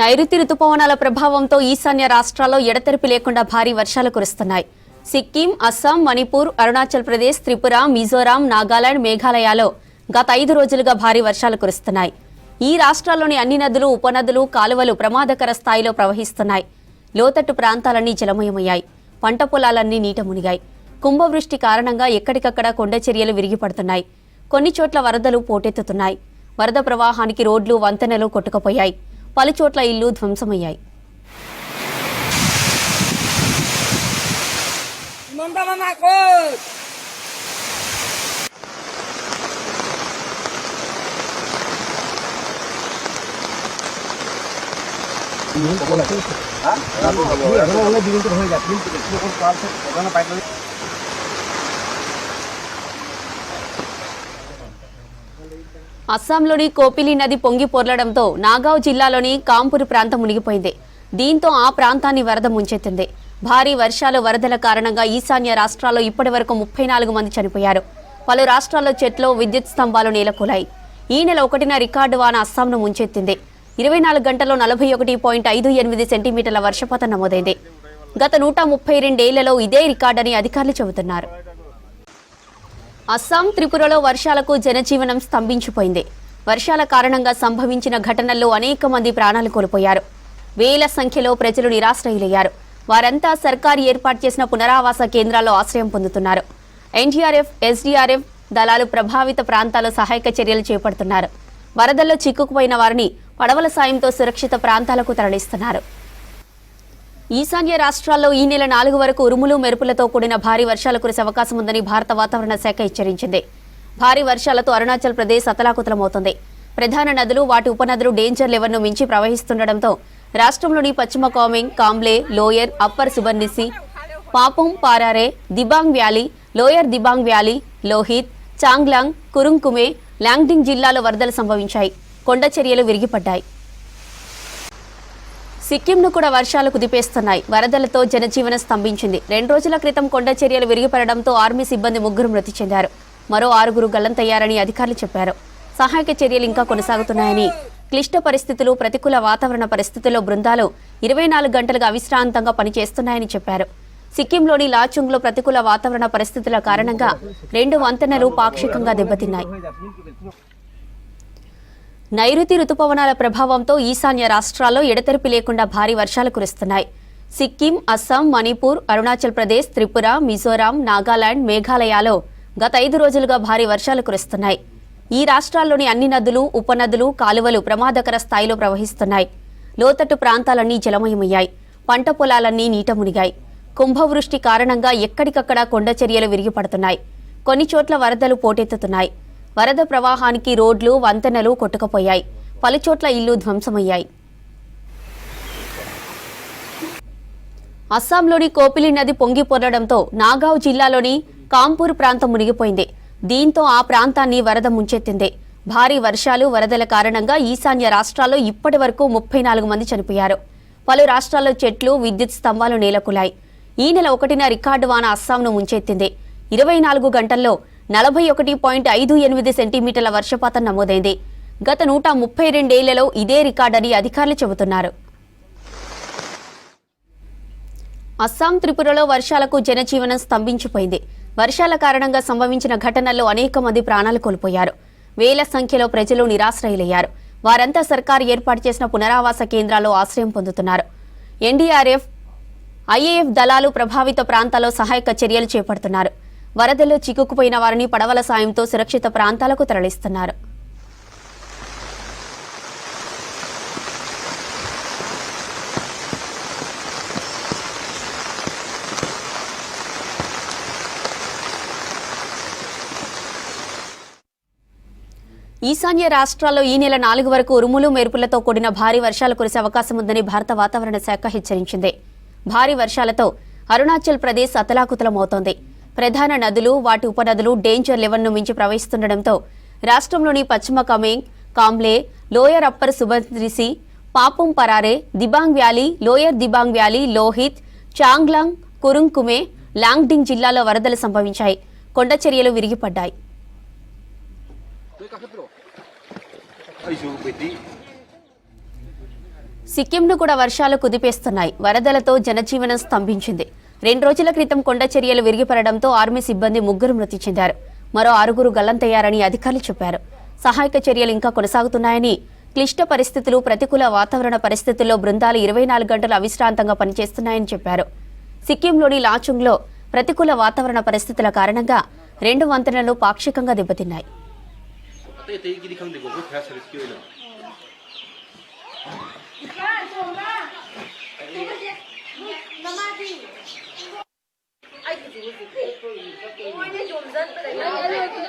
నైరుతి రుతుపవనాల ప్రభావంతో ఈశాన్య రాష్ట్రాల్లో ఎడతెరిపి లేకుండా భారీ వర్షాలు కురుస్తున్నాయి. సిక్కిం అస్సాం మణిపూర్ అరుణాచల్ ప్రదేశ్ త్రిపుర మిజోరాం నాగాలాండ్ మేఘాలయాలో గత ఐదు రోజులుగా భారీ వర్షాలు కురుస్తున్నాయి. ఈ రాష్ట్రాల్లోని అన్ని నదులు ఉపనదులు కాలువలు ప్రమాదకర స్థాయిలో ప్రవహిస్తున్నాయి. లోతట్టు ప్రాంతాలన్నీ జలమయమయ్యాయి. పంట పొలాలన్నీ నీట మునిగాయి. కుంభవృష్టి కారణంగా ఎక్కడికక్కడ కొండ చర్యలు విరిగిపడుతున్నాయి. కొన్ని చోట్ల వరదలు పోటెత్తుతున్నాయి. వరద ప్రవాహానికి రోడ్లు వంతెనలు కొట్టుకుపోయాయి. పలుచోట్ల ఇల్లు ధ్వంసమయ్యాయి Mandama ako! అస్సాంలోని కోపిలి నది పొంగి పొర్లడంతో నాగావ్ జిల్లాలోని కాంపూర్ ప్రాంతం మునిగిపోయింది. దీంతో ఆ ప్రాంతాన్ని వరద ముంచెత్తింది. భారీ వర్షాలు వరదల కారణంగా ఈశాన్య రాష్ట్రాల్లో ఇప్పటి వరకు ముప్పై నాలుగు మంది చనిపోయారు. పలు రాష్ట్రాల్లో చెట్లు విద్యుత్ స్తంభాలు నేలకూలాయి. ఈ నెల ఒకటిన రికార్డు వాన అస్సాంను ముంచెత్తింది. ఇరవై నాలుగు గంటల్లో నలభై ఒకటి పాయింట్ ఐదు ఎనిమిది సెంటీమీటర్ల వర్షపాతం నమోదైంది. గత నూట ముప్పై రెండేళ్ళలో ఇదే రికార్డని అధికారులు చెబుతున్నారు. అస్సాం త్రిపురలో వర్షాలకు జనజీవనం స్తంభించిపోయింది. వర్షాల కారణంగా సంభవించిన ఘటనల్లో అనేక మంది ప్రాణాలు కోల్పోయారు. వేల సంఖ్యలో ప్రజలు నిరాశ్రయులయ్యారు. వారంతా సర్కారు ఏర్పాటు చేసిన పునరావాస కేంద్రాల్లో ఆశ్రయం పొందుతున్నారు. ఎన్డీఆర్ఎఫ్ ఎస్డీఆర్ఎఫ్ దళాలు ప్రభావిత ప్రాంతాల్లో సహాయక చర్యలు చేపడుతున్నారు. వరదల్లో చిక్కుకుపోయిన వారిని పడవల సాయంతో సురక్షిత ప్రాంతాలకు తరలిస్తున్నారు. ఈశాన్య రాష్ట్రాల్లో ఈ నెల నాలుగు వరకు ఉరుములు మెరుపులతో కూడిన భారీ వర్షాలు కురిసే అవకాశం ఉందని భారత వాతావరణ శాఖ హెచ్చరించింది. భారీ వర్షాలతో అరుణాచల్ ప్రదేశ్ అతలాకుతలమవుతుంది. ప్రధాన నదులు వాటి ఉపనదులు డేంజర్ లెవెల్ను మించి ప్రవహిస్తుండటంతో రాష్ట్రంలోని పశ్చిమ Kameng Kamle Lower Upper Subansiri Papum Pare Dibang Valley Lower Dibang Valley Lohit Changlang Kurung Kumey Longding జిల్లాలో వరదలు సంభవించాయి. కొండ చర్యలు విరిగిపడ్డాయి. సిక్కింను కూడా వర్షాలు కుదిపేస్తున్నాయి. వరదలతో జనజీవనం స్తంభించింది. రెండు రోజుల క్రితం కొండ చర్యలు విరిగిపడడంతో ఆర్మీ సిబ్బంది ముగ్గురు మృతి చెందారు. మరో ఆరుగురు గల్లంతయ్యారని అధికారులు చెప్పారు. సహాయక చర్యలు ఇంకా కొనసాగుతున్నాయని క్లిష్ట పరిస్థితులు ప్రతికూల వాతావరణ పరిస్థితుల్లో బృందాలు ఇరవై నాలుగు గంటలుగా అవిశ్రాంతంగా పనిచేస్తున్నాయని చెప్పారు. సిక్కింలోని లాచుంగ్లో ప్రతికూల వాతావరణ పరిస్థితుల కారణంగా రెండు వంతెనలు పాక్షికంగా దెబ్బతిన్నాయి. నైరుతి రుతుపవనాల ప్రభావంతో ఈశాన్య రాష్ట్రాల్లో ఎడతెరిపి లేకుండా భారీ వర్షాలు కురుస్తున్నాయి. సిక్కిం అస్సాం మణిపూర్ అరుణాచల్ ప్రదేశ్ త్రిపుర మిజోరాం నాగాలాండ్ మేఘాలయాలో గత ఐదు రోజులుగా భారీ వర్షాలు కురుస్తున్నాయి. ఈ రాష్ట్రాల్లోని అన్ని నదులు ఉపనదులు కాలువలు ప్రమాదకర స్థాయిలో ప్రవహిస్తున్నాయి. లోతట్టు ప్రాంతాలన్నీ జలమయమయ్యాయి. పంట పొలాలన్నీ నీట మునిగాయి. కుంభవృష్టి కారణంగా ఎక్కడికక్కడ కొండ చర్యలు విరిగిపడుతున్నాయి. కొన్ని చోట్ల వరదలు పోటెత్తుతున్నాయి. వరద ప్రవాహానికి రోడ్లు వంతెనలు కొట్టుకుపోయాయి. పలుచోట్ల ఇల్లు ధ్వంసమయ్యాయి. అస్సాంలోని కోపిలి నది పొంగి పొర్లడంతో నాగావ్ జిల్లాలోని కాంపూర్ ప్రాంతం మునిగిపోయింది. దీంతో ఆ ప్రాంతాన్ని వరద ముంచెత్తింది. భారీ వర్షాలు వరదల కారణంగా ఈశాన్య రాష్ట్రాల్లో ఇప్పటి వరకు ముప్పై నాలుగు మంది చనిపోయారు. పలు రాష్ట్రాల్లో చెట్లు విద్యుత్ స్తంభాలు నేలకులాయి. ఈ నెల ఒకటిన రికార్డు వాన అస్సాంను ముంచెత్తింది. ఇరవై నాలుగు గంటల్లో నలభై ఒకటి పాయింట్ ఐదు ఎనిమిది సెంటీమీటర్ల వర్షపాతం నమోదైంది. గత నూట ముప్పై రెండేళ్ళలో ఇదే రికార్డని అధికారులు చెబుతున్నారు. అస్సాం త్రిపురలో వర్షాలకు జనజీవనం స్తంభించిపోయింది. వర్షాల కారణంగా సంభవించిన ఘటనల్లో అనేక మంది ప్రాణాలు కోల్పోయారు. వేల సంఖ్యలో ప్రజలు నిరాశ్రయులయ్యారు. వారంతా సర్కారు ఏర్పాటు చేసిన పునరావాస కేంద్రాల్లో ఆశ్రయం పొందుతున్నారు. ఎన్డీఆర్ఎఫ్ ఐఏఎఫ్ దళాలు ప్రభావిత ప్రాంతాల్లో సహాయక చర్యలు చేపడుతున్నారు. వరదల్లో చిక్కుకుపోయిన వారిని పడవల సాయంతో సురక్షిత ప్రాంతాలకు తరలిస్తున్నారు. ఈశాన్య రాష్ట్రాల్లో ఈ నెల నాలుగు వరకు ఉరుములు మెరుపులతో కూడిన భారీ వర్షాలు కురిసే అవకాశం ఉందని భారత వాతావరణ శాఖ హెచ్చరించింది. భారీ వర్షాలతో అరుణాచల్ ప్రదేశ్ అతలాకుతలమవుతోంది. ప్రధాన నదులు వాటి ఉపనదులు డేంజర్ లెవెల్ను మించి ప్రవహిస్తుండటంతో రాష్ట్రంలోని పశ్చిమ Kameng Kamle lower upper సుబద్రిసి Papum Pare Dibang Valley Lower Dibang Valley Lohit Changlang Kurung Kumey Longding జిల్లాలో వరదలు సంభవించాయి. కొండ చర్యలు విరిగిపడ్డాయి. సిక్కింను కూడా వర్షాలు కుదిపేస్తున్నాయి. వరదలతో జనజీవనం స్తంభించింది. రెండు రోజుల క్రితం కొండ చర్యలు విరిగిపడడంతో ఆర్మీ సిబ్బంది ముగ్గురు మృతి చెందారు. మరో ఆరుగురు గల్లంతయ్యారని అధికారులు చెప్పారు. సహాయక చర్యలు ఇంకా కొనసాగుతున్నాయని క్లిష్ట పరిస్థితులు ప్రతికూల వాతావరణ పరిస్థితుల్లో బృందాలు ఇరవై నాలుగు గంటలు అవిశ్రాంతంగా పనిచేస్తున్నాయని చెప్పారు. సిక్కింలోని లాచుంగ్లో ప్రతికూల వాతావరణ పరిస్థితుల కారణంగా రెండు వంతెనలు పాక్షికంగా దెబ్బతిన్నాయి.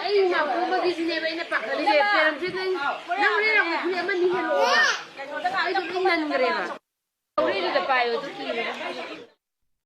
ꯑꯩ ꯉꯥꯛꯄꯣꯕꯒꯤꯁꯤꯅꯦꯕ ꯑꯩꯅ ꯄꯥꯈꯠꯂꯤꯁꯦ ꯄꯦꯔꯝꯁꯦ ꯅꯪ ꯅꯪ ꯂꯩꯔꯝꯕ ꯐꯨꯔꯤ ꯑꯃ ꯅꯤꯍꯜꯂꯛꯑꯣ ꯑꯩꯗꯣ ꯂꯣꯏ ꯅꯟꯈ꯭ꯔꯦꯕ ꯂꯧꯔꯤꯗꯨꯗ ꯄꯥꯏꯌꯣ ꯑꯗꯨ ꯀꯤꯔꯒ